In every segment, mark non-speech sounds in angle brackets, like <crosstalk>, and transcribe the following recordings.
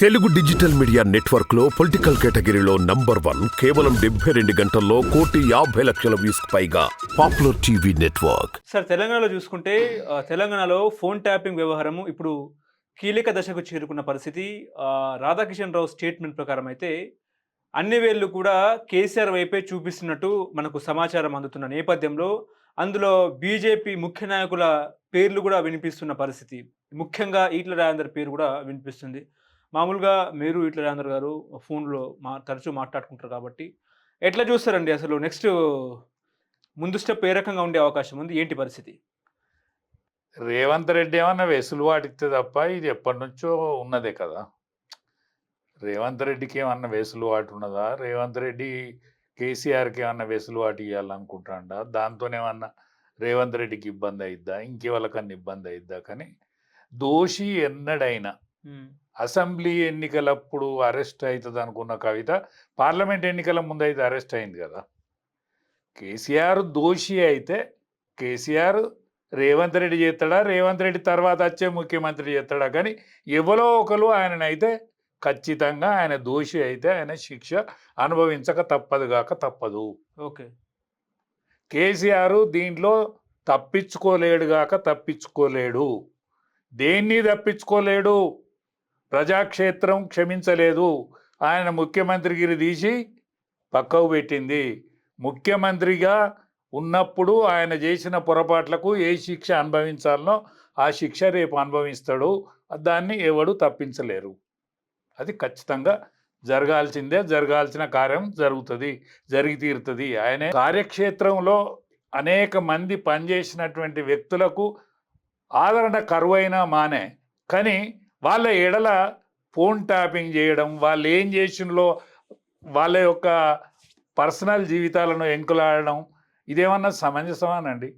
Telugu digital media నెట్వర్క్లో political కేటగిరీలో number one కేవలం డెబ్బై రెండు గంటల్లో కోటి యాభై లక్షల వ్యూస్ పైగా పాపులర్ టీవీ నెట్వర్క్. సార్ తెలంగాణలో చూసుకుంటే ఆ, తెలంగాణలో ఫోన్ ట్యాపింగ్ వ్యవహారము ఇప్పుడు కీలక దశకు చేరుకున్న పరిస్థితి. ఆ, రాధాకిషన్ రావు స్టేట్మెంట్ ప్రకారం అయితే అన్ని వేళ్ళు కూడా కేసీఆర్ వైపే చూపిస్తున్నట్టు మనకు సమాచారం అందుతున్న నేపథ్యంలో అందులో బీజేపీ ముఖ్య నాయకుల పేర్లు కూడా వినిపిస్తున్న పరిస్థితి. ముఖ్యంగా ఈట్ల రాజేందర్ పేరు కూడా వినిపిస్తుంది. మామూలుగా మీరు ఈట్ల రాజేందర్ గారు ఫోన్లో మా తరచూ మాట్లాడుకుంటారు కాబట్టి ఎట్లా చూస్తారండి అసలు నెక్స్ట్ ముందు స్టెప్ ఏ రకంగా ఉండే అవకాశం ఉంది? ఏంటి పరిస్థితి? రేవంత్ రెడ్డి ఏమన్నా వెసులుబాటు ఇస్తే తప్ప ఇది ఎప్పటి నుంచో ఉన్నదే కదా. రేవంత్ రెడ్డికి ఏమన్నా వెసులుబాటు ఉన్నదా? రేవంత్ రెడ్డి కేసీఆర్కి ఏమన్నా వెసులుబాటు ఇవ్వాలనుకుంటాడా దాంతోనేమన్నా రేవంత్ రెడ్డికి ఇబ్బంది అయిద్దా? ఇంకెవరికన్నా ఇబ్బంది అయిద్దా? కానీ దోషి ఎన్నడైనా అసెంబ్లీ ఎన్నికలప్పుడు అరెస్ట్ అవుతుంది అనుకున్న కవిత పార్లమెంట్ ఎన్నికల ముందు అయితే అరెస్ట్ అయింది కదా. కేసీఆర్ దోషి అయితే కేసీఆర్ రేవంత్ రెడ్డి చేస్తాడా రేవంత్ రెడ్డి తర్వాత వచ్చే ముఖ్యమంత్రి చేస్తాడా? కానీ ఎవరో ఒకరు ఆయననైతే ఖచ్చితంగా ఆయన దోషి అయితే ఆయన శిక్ష అనుభవించక తప్పదు కాక తప్పదు. ఓకే. కేసీఆర్ దీంట్లో తప్పించుకోలేడు గాక తప్పించుకోలేడు. దేన్ని తప్పించుకోలేడు? ప్రజాక్షేత్రం క్షమించలేదు. ఆయన ముఖ్యమంత్రిగిరి తీసి పక్కకు పెట్టింది. ముఖ్యమంత్రిగా ఉన్నప్పుడు ఆయన చేసిన పొరపాట్లకు ఏ శిక్ష అనుభవించాలనో ఆ శిక్ష రేపు అనుభవిస్తాడు. దాన్ని ఎవడు తప్పించలేరు. అది ఖచ్చితంగా జరగాల్సిందే జరగాల్సిన కార్యం జరుగుతుంది జరిగి తీరుతుంది. ఆయన కార్యక్షేత్రంలో అనేక మంది పనిచేసినటువంటి వ్యక్తులకు ఆదరణ కరువైనా మానే. కానీ వాళ్ళ ఎడల ఫోన్ ట్యాపింగ్ చేయడం వాళ్ళు ఏం చేసినలో వాళ్ళ యొక్క పర్సనల్ జీవితాలను ఎంకులాడడం ఇదేమన్నా సమంజసమానండి?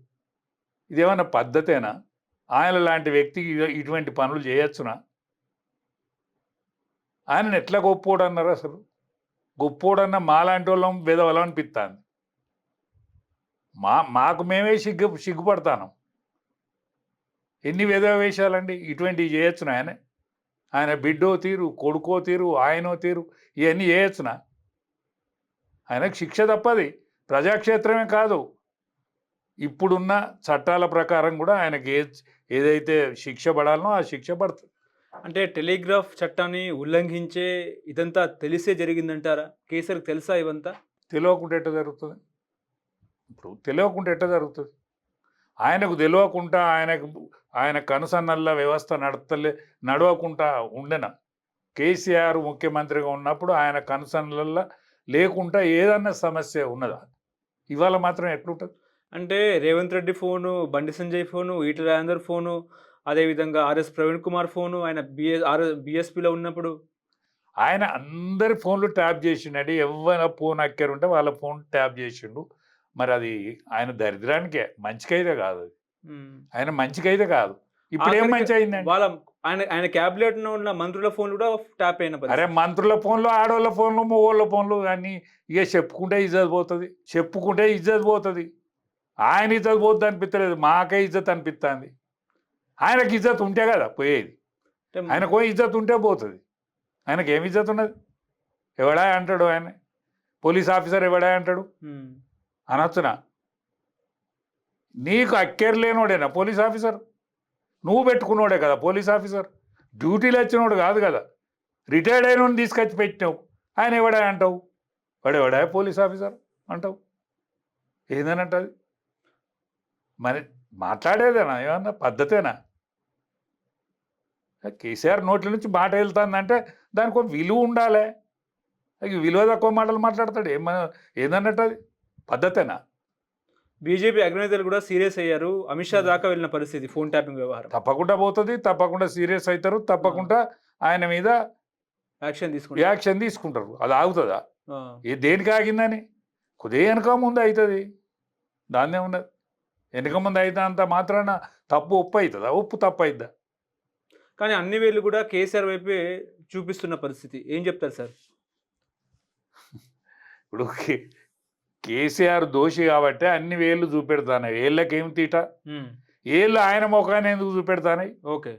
ఇదేమన్నా పద్ధతేనా? ఆయన లాంటి వ్యక్తికి ఇటువంటి పనులు చేయొచ్చునా? ఆయన ఎట్లా గొప్పోడన్నారు అసలు గొప్పోడన్న మాలాంటి వాళ్ళం విధవలం అనిపిస్తాను మా మాకు మేమే సిగ్గు సిగ్గుపడతాను. ఎన్ని విధవ వేషాలండి ఇటువంటివి చేయొచ్చునా ఆయనే? ఆయన బిడ్డో తీరు కొడుకో తీరు ఆయనో తీరు ఇవన్నీ చేయొచ్చునా? ఆయనకు శిక్ష తప్పది ప్రజాక్షేత్రమే కాదు. ఇప్పుడున్న చట్టాల ప్రకారం కూడా ఆయనకి ఏ ఏదైతే శిక్ష పడాలనో ఆ శిక్ష పడుతుంది. అంటే టెలిగ్రాఫ్ చట్టాన్ని ఉల్లంఘించే ఇదంతా తెలిసే జరిగిందంటారా? కేసీఆర్కి తెలుసా ఇవంతా? తెలియకుండా ఎట్ట జరుగుతుంది? ఇప్పుడు తెలియకుండా ఎట్ట జరుగుతుంది? ఆయనకు తెలియకుండా ఆయనకు ఆయన కనుసన్నల్ల వ్యవస్థ నడతలే నడవకుండా ఉండెన? కేసీఆర్ ముఖ్యమంత్రిగా ఉన్నప్పుడు ఆయన కనుసన్నల్ల లేకుండా ఏదన్నా సమస్య ఉన్నదా? ఇవాళ మాత్రం ఎట్లుంటుంది? అంటే Revanth Reddy phone Bandi Sanjay phone Etela Rajender phone అదేవిధంగా ఆర్ఎస్ ప్రవీణ్ కుమార్ ఫోను ఆయన బిఎస్ ఆర్ బిఎస్పిలో ఉన్నప్పుడు. ఆయన అందరి ఫోన్లు ట్యాప్ చేసిండు. ఎవరైనా ఫోన్ అక్కారు ఉంటే వాళ్ళ ఫోన్ ట్యాప్ చేసిండు. మరి అది ఆయన దరిద్రానికే మంచికైతే కాదు ఆయన మంచికైతే కాదు. ఇప్పుడు ఏం మంచి అయిందండి వాళ్ళ ఆయన ఆయన క్యాబినెట్ ఉన్న మంత్రుల ఫోన్లు కూడా ట్యాప్ అయిన అరే. మంత్రుల ఫోన్లు ఆడోళ్ళ ఫోన్లు మొగోళ్ళ ఫోన్లు అన్నీ ఇక చెప్పుకుంటే ఇజ్జత్ పోతుంది. చెప్పుకుంటే ఇజ్జత్ పోతుంది. ఆయన ఇజ్జత్ పోతుంది అనిపించలేదు మాకే ఇజ్జత్ అనిపిస్తుంది ఆయనకి ఇజ్జత్ ఉంటే కదా పోయేది. ఆయనకు ఇజ్జత్ ఉంటే పోతుంది. ఆయనకి ఏమి ఇజ్జత్ ఉన్నది? ఎవడా అంటాడు ఆయన? పోలీస్ ఆఫీసర్ ఎవడా అంటాడు? అనొచ్చున నీకు అక్కెరలేనోడేనా పోలీస్ ఆఫీసర్? నువ్వు పెట్టుకున్నోడే కదా పోలీస్ ఆఫీసర్? డ్యూటీలు వచ్చినోడు కాదు కదా. రిటైర్డ్ అయిన తీసుకొచ్చి పెట్టినావు. ఆయన ఎవడా అంటావు? వాడు ఎవడా పోలీస్ ఆఫీసర్ అంటావు? ఏందనంటది? మరి మాట్లాడేదేనా? ఏమన్నా పద్ధతేనా? కేసీఆర్ నోట్ల నుంచి మాట వెళ్తుందంటే దానికి ఒక విలువ ఉండాలి. విలువ తక్కువ మాటలు మాట్లాడతాడు. ఏమన్నా ఏందన్నట్టు అది? పద్ధతేనా? బీజేపీ అగ్రనేతలు కూడా సీరియస్ అయ్యారు. అమిత్ షా దాకా వెళ్ళిన పరిస్థితి ఫోన్ ట్యాపింగ్ వ్యవహారం. తప్పకుండా పోతుంది తప్పకుండా సీరియస్ అవుతారు తప్పకుండా ఆయన మీద యాక్షన్ తీసుకుంటారు. యాక్షన్ తీసుకుంటారు. అది ఆగుతుందా? ఏ దేనికి ఆగిందని? కొద్దిగా వెనక ముందు అవుతుంది దాన్నే ఉన్నది వెనక ముందు అయితే అంత మాత్రాన తప్పు ఉప్పు అవుతుందా ఉప్పు తప్పు అవుతుందా కానీ అన్ని వేళ్ళు కూడా కేసీఆర్ వైపే చూపిస్తున్న పరిస్థితి. ఏం చెప్తారు సార్? <laughs> ఇప్పుడు కేసీఆర్ దోషి కాబట్టి అన్ని వేళ్ళు చూపెడతాను. వేళ్ళకేం తీట? ఏళ్ళు ఆయన ముఖాన్ని ఎందుకు చూపెడతానయి ఓకే.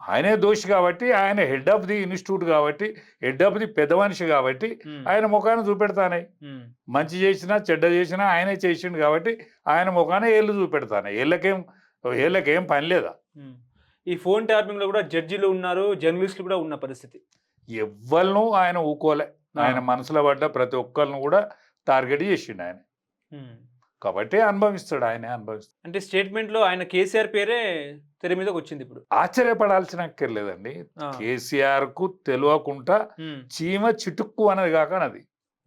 ఆయనే దోషి కాబట్టి ఆయన హెడ్ ఆఫ్ ది ఇన్స్టిట్యూట్ కాబట్టి హెడ్ ఆఫ్ ది పెద్ద మనిషి కాబట్టి ఆయన ముఖాన్ని చూపెడతానే. ఉమ్, మంచి చేసినా చెడ్డ చేసినా ఆయనే చేసిండు కాబట్టి ఆయన ముఖానే ఏళ్ళు చూపెడతానే. ఏళ్ళకేం ఏళ్ళకేం పని లేదా. ఈ ఫోన్ ట్యాపింగ్లో కూడా జడ్జిలు ఉన్నారు జర్నలిస్టులు కూడా ఉన్న పరిస్థితి. ఎవ్వలను ఆయన ఊకోలే. ఆయన మనసులో పడ్డ ప్రతి ఒక్కరిని కూడా టార్గెట్ చేసిండు ఆయన. కాబట్టి అనుభవిస్తాడు ఆయనే అనుభవిస్తాడు. అంటే స్టేట్మెంట్లో ఆయన కేసీఆర్ పేరే తెర మీదకి వచ్చింది ఇప్పుడు. ఆశ్చర్యపడాల్సిన అక్కర్లేదండి. కేసీఆర్కు తెలియకుండా చీమ చిటుక్కు అనేది కాక అది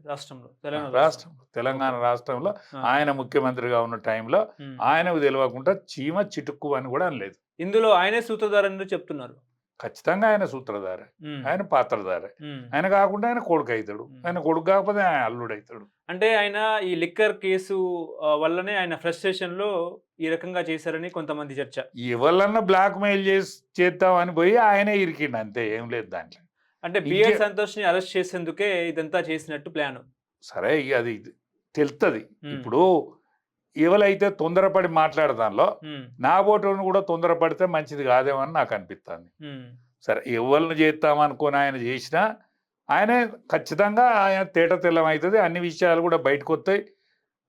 రాష్ట్రంలో తెలంగాణ రాష్ట్రం. తెలంగాణ రాష్ట్రంలో. ఆయన ముఖ్యమంత్రిగా ఉన్న టైంలో. ఆయనకు తెలియకుండా చీమ చిటుక్కు అని కూడా అనలేదు. ఇందులో ఆయనే సూత్రధారని చెప్తున్నారు. ఖచ్చితంగా ఆయన సూత్రధార. ఆయన పాత్రధార. ఆయన కాకుండా ఆయన కొడుకు అవుతాడు. ఆయన కొడుకు కాకపోతే ఆయన అల్లుడు అవుతాడు అంటే ఆయన ఈ లిక్కర్ కేసు వల్లనే ఆయన ఫ్రస్ట్రేషన్లో ఈ రకంగా చేశారని కొంతమంది చర్చ. ఎవరన్నా బ్లాక్ మెయిల్ చేసి చేద్దామని పోయి ఆయనే ఇరికిండు. అంతే ఏం లేదు దాంట్లో. అంటే బిఎల్ సంతోష్ని అరెస్ట్ చేసేందుకే ఇదంతా చేసినట్టు ప్లాన్. సరే అది తెలుస్తుంది ఇప్పుడు ఎవరైతే తొందరపడి మాట్లాడదానిలో నా ఓటును కూడా తొందరపడితే మంచిది కాదేమో అని నాకు అనిపిస్తుంది సరే ఎవరిని చేస్తామనుకొని ఆయన చేసినా ఆయనే ఖచ్చితంగా ఆయన తేట తెల్లం అవుతుంది అన్ని విషయాలు కూడా బయటకు వస్తాయి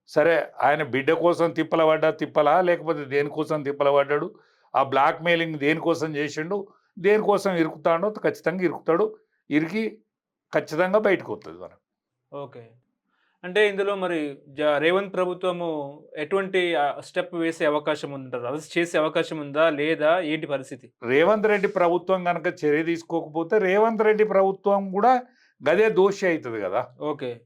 సరే ఆయన బిడ్డ కోసం తిప్పల పడ్డా తిప్పలా లేకపోతే దేనికోసం తిప్పల పడ్డాడు? ఆ బ్లాక్ మెయిలింగ్ దేనికోసం చేసిండు? దేనికోసం ఇరుకుతాడో ఖచ్చితంగా ఇరుకుతాడు. ఇరికి ఖచ్చితంగా బయటకు వస్తుంది మనకు. ఓకే. అంటే ఇందులో మరి జ- రేవంత్ ప్రభుత్వము ఎటువంటి స్టెప్ వేసే అవకాశం ఉందంటారు? అరెస్ట్ చేసే అవకాశం ఉందా? లేదా? ఏంటి పరిస్థితి? రేవంత్ రెడ్డి ప్రభుత్వం కనుక చర్య తీసుకోకపోతే రేవంత్ రెడ్డి ప్రభుత్వం కూడా గదే దోషి అవుతుంది కదా. ఓకే.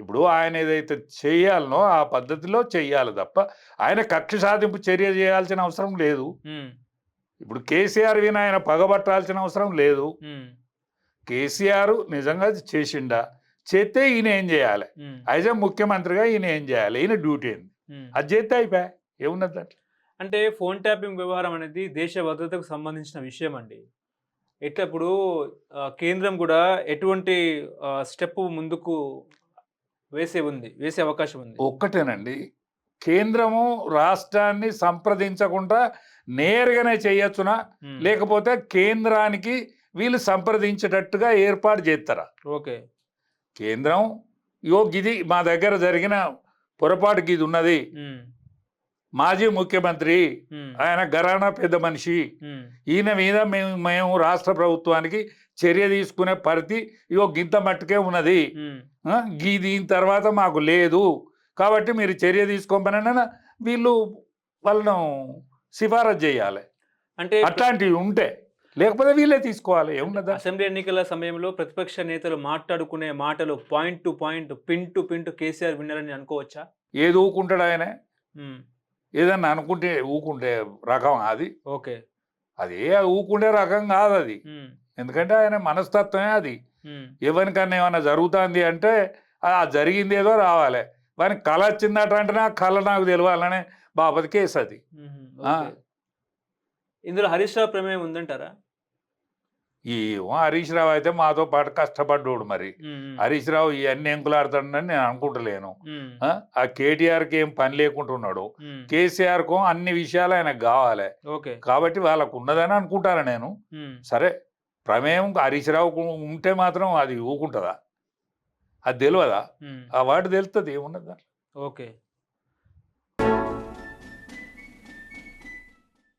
ఇప్పుడు ఆయన ఏదైతే చేయాలనో ఆ పద్ధతిలో చెయ్యాలి తప్ప ఆయన కక్ష సాధింపు చర్య చేయాల్సిన అవసరం లేదు. ఇప్పుడు కేసీఆర్ విన ఆయన పగబట్టాల్సిన అవసరం లేదు. కేసీఆర్ నిజంగా చేసిండా? చేస్తే ఈయన ఏం చేయాలి? యాజ్ ఏ ముఖ్యమంత్రిగా ఈయన ఏం చేయాలి? ఈయన డ్యూటీ ఏంది. అది చేస్తే అయిపోయా? ఏమున్నది దాంట్లో? అంటే ఫోన్ ట్యాపింగ్ వ్యవహారం అనేది దేశ భద్రతకు సంబంధించిన విషయం అండి. ఎట్లా ఇప్పుడు కేంద్రం కూడా ఎటువంటి స్టెప్ ముందుకు వేసే ఉంది వేసే అవకాశం ఉంది? ఒక్కటేనండి. కేంద్రము రాష్ట్రాన్ని సంప్రదించకుండా నేరుగానే చేయొచ్చునా? లేకపోతే కేంద్రానికి వీళ్ళు సంప్రదించేటట్టుగా ఏర్పాటు చేస్తారా? ఓకే. కేంద్రం. యో గిది మా దగ్గర జరిగిన పొరపాటు గిది ఉన్నది. మాజీ ముఖ్యమంత్రి ఆయన గరానా పెద్ద మనిషి. ఈయన మీద మేము మేము రాష్ట్ర ప్రభుత్వానికి చర్య తీసుకునే పరిధి ఇగో గింత మట్టుకే ఉన్నది. గీ దీని తర్వాత మాకు లేదు. కాబట్టి మీరు చర్య తీసుకోమని వీళ్ళు వాళ్ళను సిఫారసు చేయాలి. అంటే అట్లాంటివి ఉంటే. లేకపోతే వీళ్ళే తీసుకోవాలి ఏమున్నదా? అసెంబ్లీ ఎన్నికల సమయంలో ప్రతిపక్ష నేతలు మాట్లాడుకునే మాటలు point to point pin to pin to KCR విన్నారని అనుకోవచ్చా? ఏది ఊకుంటాడు ఆయన? ఏదన్నా అనుకుంటే ఊకుంటే రకం అది. ఓకే. అది ఊకుండే రకం కాదు అది ఎందుకంటే ఆయన మనస్తత్వమే అది. ఎవరికన్నా ఏమన్నా జరుగుతుంది అంటే ఆ జరిగింది ఏదో రావాలి. వానికి కళ వచ్చిందట అంటే ఆ కళ నాకు తెలియాలనే బాపతి కేసు అది. ఇందులో హరీష్ రావు ప్రమేయం ఉందంటారా? ఈ హరీష్ రావు అయితే మాతో పాటు కష్టపడ్డోడు మరి. హరీష్ రావు ఇవన్నీ ఎంకులాడుతాడని నేను అనుకుంటలేను. ఆ? కేటీఆర్కి ఏం పని ఉమ్, కేసీఆర్కు అన్ని విషయాలు ఆయనకు కావాలి. ఓకే. కాబట్టి వాళ్ళకు ఉన్నదని అనుకుంటాను నేను. సరే ప్రమేయం హరీష్ రావుకు ఉంటే మాత్రం అది ఊకుంటుందా? అది తెలియదా ఆ వాటి తెలుస్తుంది ఏమున్నదా ఓకే.